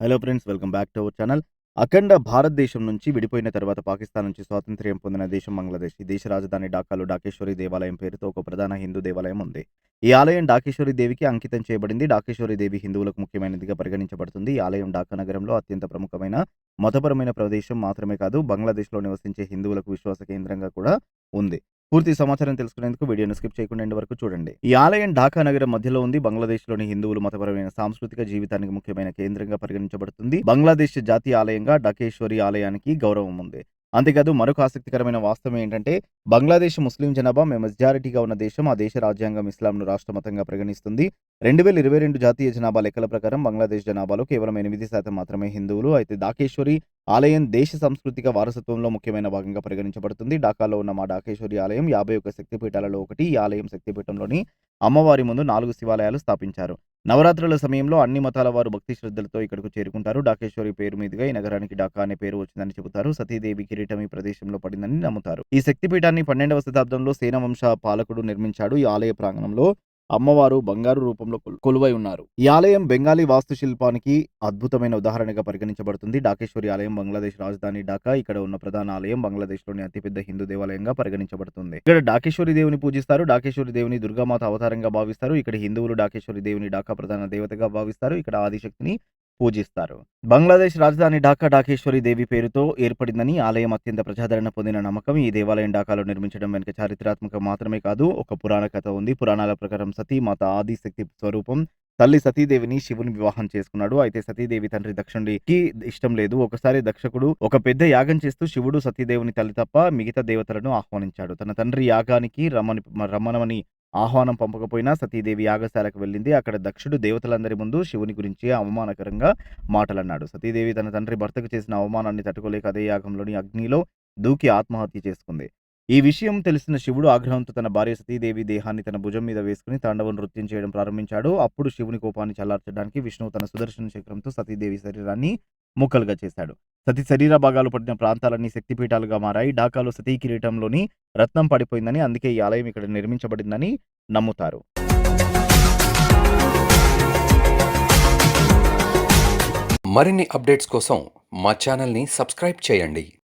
Hello friends welcome back to our channel అఖండ భారతదేశం నుంచి విడిపోయిన తర్వాత పాకిస్తాన్ నుంచి స్వాతంత్ర్యం పొందిన దేశం బంగ్లాదేశ్. ఈ దేశ రాజధాని ఢాకాలో డాకేశ్వరి దేవాలయం పేరుతో ఒక ప్రధాన హిందూ దేవాలయం ఉంది. ఈ ఆలయం డాకేశ్వరి దేవికి అంకితం చేయబడింది. డాకేశ్వరి దేవి హిందువులకు ముఖ్యమైనదిగా పరిగణించబడుతుంది. ఈ ఆలయం ఢాకా నగరంలో అత్యంత ప్రముఖమైన మతపరమైన ప్రదేశం మాత్రమే కాదు బంగ్లాదేశ్లో నివసించే హిందువులకు విశ్వాస కేంద్రంగా కూడా ఉంది. పూర్తి సమాచారం తెలుసుకునేందుకు వీడియోను స్కిప్ చేయకుండా వరకు చూడండి. ఈ ఆలయం ఢాకా నగరం మధ్యలో ఉంది. బంగ్లాదేశ్లోని హిందువులు మతపరమైన సాంస్కృతిక జీవితానికి ముఖ్యమైన కేంద్రంగా పరిగణించబడుతుంది. బంగ్లాదేశ్ జాతీయ ఆలయంగా డకేశ్వరి ఆలయానికి గౌరవం ఉంది. అంతేకాదు మరొక ఆసక్తికరమైన వాస్తవం ఏంటంటే బంగ్లాదేశ్ ముస్లిం జనాభా మెజారిటీగా ఉన్న దేశం ఆ దేశ రాజ్యాంగం ఇస్లాంను రాష్ట్ర మతంగా పరిగణిస్తుంది. రెండు వేల ఇరవై రెండు జాతీయ జనాభా లెక్కల ప్రకారం బంగ్లాదేశ్ జనాభాలో కేవలం ఎనిమిది శాతం మాత్రమే హిందువులు. అయితే దాకేశ్వరి ఆలయం దేశ సాంస్కృతిక వారసత్వంలో ముఖ్యమైన భాగంగా పరిగణించబడుతుంది. ఢాకాలో ఉన్న మా డాకేశ్వరి ఆలయం యాభై ఒక్క శక్తిపీఠాలలో ఒకటి. ఈ ఆలయం శక్తిపీఠంలోని అమ్మవారి ముందు నాలుగు శివాలయాలు స్థాపించారు. నవరాత్రుల సమయంలో అన్ని మతాల వారు భక్తి శ్రద్ధలతో ఇక్కడకు చేరుకుంటారు. డాకేశ్వరి పేరు మీదుగా ఈ నగరానికి డాకా అనే పేరు వచ్చిందని చెబుతారు. సతీదేవి కిరీటం ఈ ప్రదేశంలో పడిందని నమ్ముతారు. ఈ శక్తిపీఠాన్ని పన్నెండవ శతాబ్దంలో సేనవంశ పాలకుడు నిర్మించాడు. ఈ ఆలయ ప్రాంగణంలో అమ్మవారు బంగారు రూపంలో కొలు- కొలువై ఉన్నారు. ఈ ఆలయం బెంగాలీ వాస్తుశిల్పానికి అద్భుతమైన ఉదాహరణగా పరిగణించబడుతుంది. డాకేశ్వరి ఆలయం బంగ్లాదేశ్ రాజధాని ఢాకా. ఇక్కడ ఉన్న ప్రధాన ఆలయం బంగ్లాదేశ్లోని అతిపెద్ద హిందూ దేవాలయంగా పరిగణించబడుతుంది. ఇక్కడ డాకేశ్వరి దేవుని పూజిస్తారు. డాకేశ్వరి దేవుని దుర్గామాత అవతారంగా భావిస్తారు. ఇక్కడ హిందువులు డాకేశ్వరి దేవుని ఢాకా ప్రధాన దేవతగా భావిస్తారు. ఇక్కడ ఆదిశక్తిని పూజిస్తారు. బంగ్లాదేశ్ రాజధాని ఢాకా ఢాకేశ్వరి దేవి పేరుతో ఏర్పడిందని ఆలయం అత్యంత ప్రజాదరణ పొందిన నమ్మకం. ఈ దేవాలయం ఢాకాలో నిర్మించడం వెనుక చారిత్రాత్మక మాత్రమే కాదు ఒక పురాణ కథ ఉంది. పురాణాల ప్రకారం సతీ మాత ఆదిశక్తి స్వరూపం. తల్లి సతీదేవిని శివుని వివాహం చేసుకున్నాడు. అయితే సతీదేవి తండ్రి దక్షుడికి ఇష్టం లేదు. ఒకసారి దక్షకుడు ఒక పెద్ద యాగం చేస్తూ శివుడు సతీదేవుని తల్లి తప్ప మిగతా దేవతలను ఆహ్వానించాడు. తన తండ్రి యాగానికి రమ్మని రమ్మనమని ఆహ్వానం పంపకపోయినా సతీదేవి యాగశాలకు వెళ్ళింది. అక్కడ దక్షుడు దేవతలందరి ముందు శివుని గురించి అవమానకరంగా మాటలన్నాడు. సతీదేవి తన తండ్రి భర్తకు చేసిన అవమానాన్ని తట్టుకోలేక అదే యాగంలోని అగ్నిలో దూకి ఆత్మహత్య చేసుకుంది. ఈ విషయం తెలిసిన శివుడు ఆగ్రహంతో తన భార్య సతీదేవి దేహాన్ని తన భుజం మీద వేసుకుని తాండవం నృత్యం చేయడం ప్రారంభించాడు. అప్పుడు శివుని కోపాన్ని చల్లార్చడానికి విష్ణువు తన సుదర్శన చక్రంతో సతీదేవి శరీరాన్ని ముక్కలుగా చేశాడు. సతీ శరీర భాగాలు పడిన ప్రాంతాలన్నీ శక్తిపీఠాలుగా మారాయి. ఢాకాలో సతీ కిరీటంలోని రత్నం పడిపోయిందని అందుకే ఈ ఆలయం ఇక్కడ నిర్మించబడిందని నమ్ముతారు. మరిన్ని అప్డేట్స్ కోసం మా ఛానల్ని సబ్స్క్రైబ్ చేయండి.